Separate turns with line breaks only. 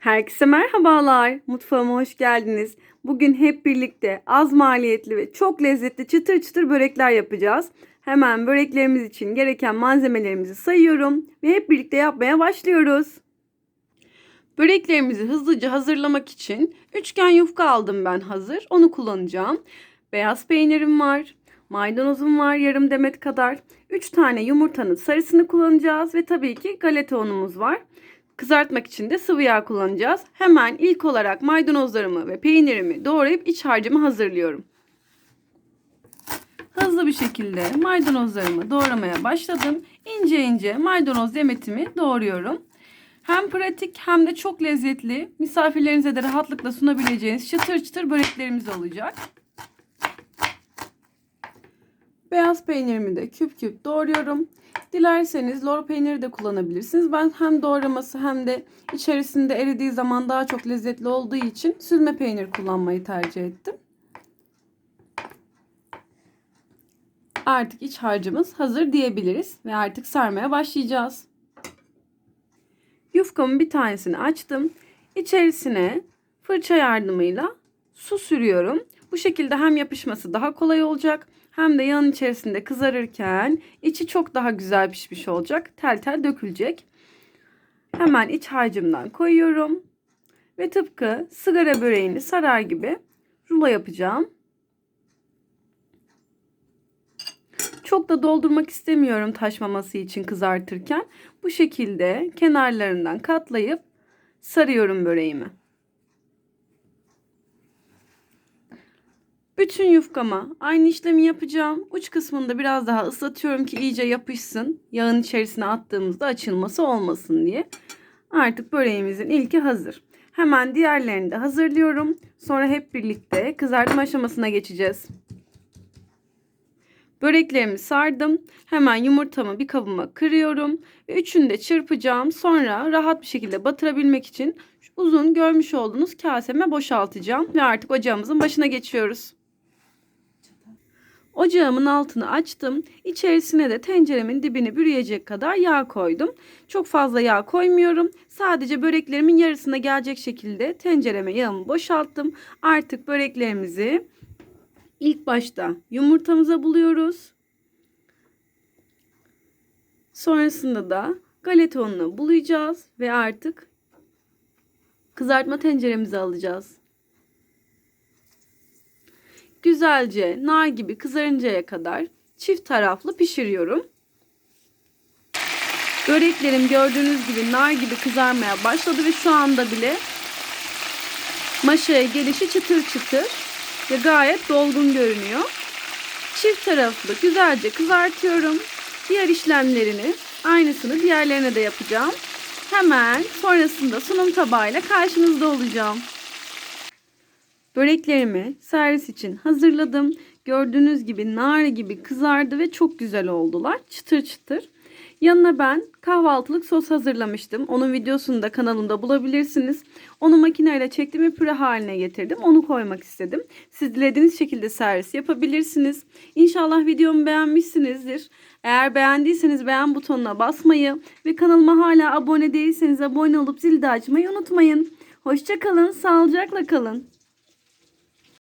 Herkese merhabalar. Mutfağıma hoş geldiniz. Bugün hep birlikte az maliyetli ve çok lezzetli çıtır çıtır börekler yapacağız. Hemen böreklerimiz için gereken malzemelerimizi sayıyorum ve hep birlikte yapmaya başlıyoruz. Böreklerimizi hızlıca hazırlamak için üçgen yufka aldım ben hazır. Onu kullanacağım. Beyaz peynirim var. Maydanozum var yarım demet kadar. 3 tane yumurtanın sarısını kullanacağız ve tabii ki galeta unumuz var. Kızartmak için de sıvı yağ kullanacağız. Hemen ilk olarak maydanozlarımı ve peynirimi doğrayıp iç harcımı hazırlıyorum. Hızlı bir şekilde maydanozlarımı doğramaya başladım. İnce ince maydanoz demetimi doğruyorum. Hem pratik hem de çok lezzetli, misafirlerinize de rahatlıkla sunabileceğiniz çıtır çıtır böreklerimiz olacak. Beyaz peynirimi de küp küp doğruyorum. Dilerseniz lor peyniri de kullanabilirsiniz. Ben hem doğraması hem de içerisinde eridiği zaman daha çok lezzetli olduğu için süzme peynir kullanmayı tercih ettim. Artık iç harcımız hazır diyebiliriz ve artık sarmaya başlayacağız. Yufkamın bir tanesini açtım. İçerisine fırça yardımıyla su sürüyorum. Bu şekilde hem yapışması daha kolay olacak hem de yağın içerisinde kızarırken içi çok daha güzel pişmiş olacak. Tel tel dökülecek. Hemen iç harcımdan koyuyorum. Ve tıpkı sigara böreğini sarar gibi rulo yapacağım. Çok da doldurmak istemiyorum taşmaması için kızartırken. Bu şekilde kenarlarından katlayıp sarıyorum böreğimi. Bütün yufkama aynı işlemi yapacağım. Uç kısmını da biraz daha ıslatıyorum ki iyice yapışsın. Yağın içerisine attığımızda açılması olmasın diye. Artık böreğimizin ilki hazır. Hemen diğerlerini de hazırlıyorum. Sonra hep birlikte kızartma aşamasına geçeceğiz. Böreklerimi sardım. Hemen yumurtamı bir kabıma kırıyorum. Ve üçünü de çırpacağım. Sonra rahat bir şekilde batırabilmek için uzun görmüş olduğunuz kaseme boşaltacağım. Ve artık ocağımızın başına geçiyoruz. Ocağımın altını açtım. İçerisine de tenceremin dibini bürüyecek kadar yağ koydum. Çok fazla yağ koymuyorum. Sadece böreklerimin yarısına gelecek şekilde tencereme yağımı boşalttım. Artık böreklerimizi ilk başta yumurtamıza buluyoruz. Sonrasında da galeta ununa bulayacağız ve artık kızartma tenceremize alacağız güzelce nar gibi kızarıncaya kadar çift taraflı pişiriyorum. Böreklerim gördüğünüz gibi nar gibi kızarmaya başladı ve şu anda bile maşaya gelişi çıtır çıtır ve gayet dolgun görünüyor. Çift taraflı güzelce kızartıyorum. Diğer işlemlerini aynısını diğerlerine de yapacağım. Hemen sonrasında sunum tabağıyla karşınızda olacağım. Böreklerimi servis için hazırladım. Gördüğünüz gibi nar gibi kızardı ve çok güzel oldular. Çıtır çıtır. Yanına ben kahvaltılık sos hazırlamıştım. Onun videosunu da kanalımda bulabilirsiniz. Onu makineyle çektim ve püre haline getirdim. Onu koymak istedim. Siz dilediğiniz şekilde servis yapabilirsiniz. İnşallah videomu beğenmişsinizdir. Eğer beğendiyseniz beğen butonuna basmayı ve kanalıma hala abone değilseniz abone olup zil de açmayı unutmayın. Hoşçakalın, sağlıcakla kalın.